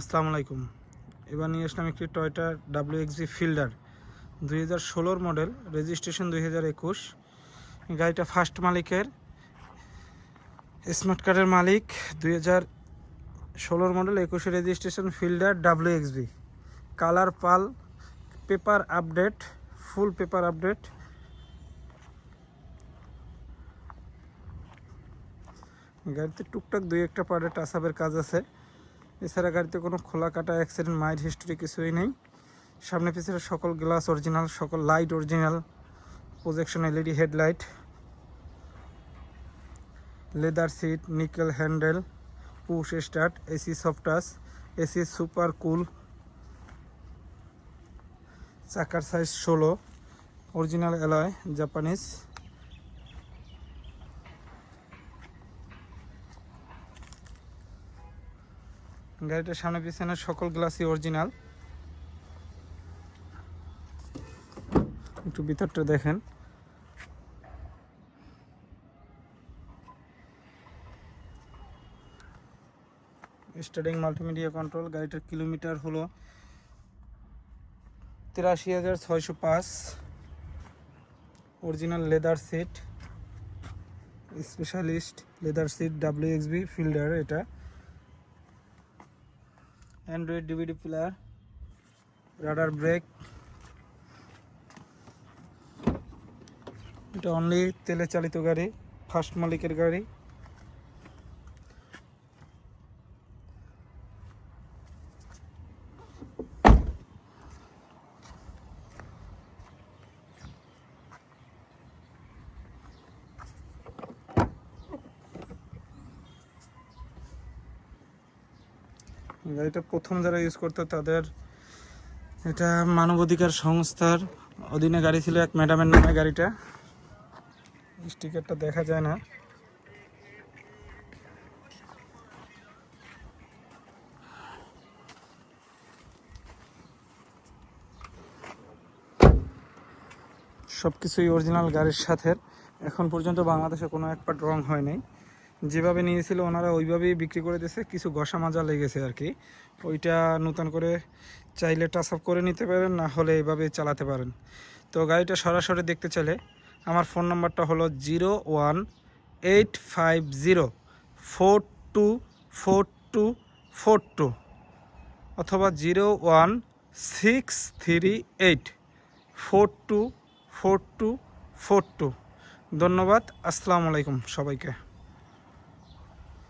আসসালামু আলাইকুম। এবার নিয়ে আসলাম একটি টয়টা ডাব্লিউ এক্সি ফিল্ডার। দুই হাজার ষোলোর মডেল, রেজিস্ট্রেশন দুই হাজার একুশ। গাড়িটা ফার্স্ট মালিকের, স্মার্ট কার্ডের মালিক। দুই হাজার ষোলোর মডেল, একুশে registration Fielder W XB colour পাল, paper update, full paper update. গাড়িতে টুকটাক দুই একটা পার্টে টাসাপের কাজ আছে। এছাড়া গাড়িতে কোনো খোলা কাটা অ্যাক্সিডেন্ট মাইড হিস্টোরি কিছুই নেই। সামনে পিছনে সকল গ্লাস অরিজিনাল সকল light original projection LED headlight leather seat nickel handle push start AC সফটাস AC super cool চাকার সাইজ ষোলো অরিজিনাল অ্যালয় জাপানিজ গাড়িটার সামনে পিছনে সকল গ্লাসই অরিজিনাল। একটু ভিতরটা দেখেন। স্টার্টিং মাল্টিমিডিয়া কন্ট্রোল, গাড়িটার কিলোমিটার হলো তিরাশি হাজার ছয়শো পাঁচ। Original leather seat, specialist leather seat W XB Fielder এটা। Android DVD player radar brake এটা অনলি তেলে চালিত গাড়ি ফার্স্ট মালিকের গাড়ি। গাড়িটা প্রথম যারা ইউজ করতো তাদের এটা মানবাধিকার সংস্থার অধীনে গাড়ি ছিল এক ম্যাডামের নামে গাড়িটা। স্টিকারটা দেখা যায় না। সব কিছুই অরিজিনাল গাড়ির সাথে। এখন পর্যন্ত বাংলাদেশে কোনো এক পার্ট রং হয় নাই। যেভাবে নিয়েছিল ওনারা ওইভাবেই বিক্রি করে দিয়েছে। কিছু ঘষা মাজা লেগেছে আর কি। ওইটা নতুন করে চাইলে টাচ আপ করে নিতে পারেন, না হলে এইভাবে চালাতে পারেন। তো গাড়িটা সরাসরি দেখতে চাইলে আমার ফোন নাম্বারটা হলো zero one eight five zero four two four two four two অথবা zero one six three eight four two four two four two. ধন্যবাদ, আসসালামু আলাইকুম সবাইকে।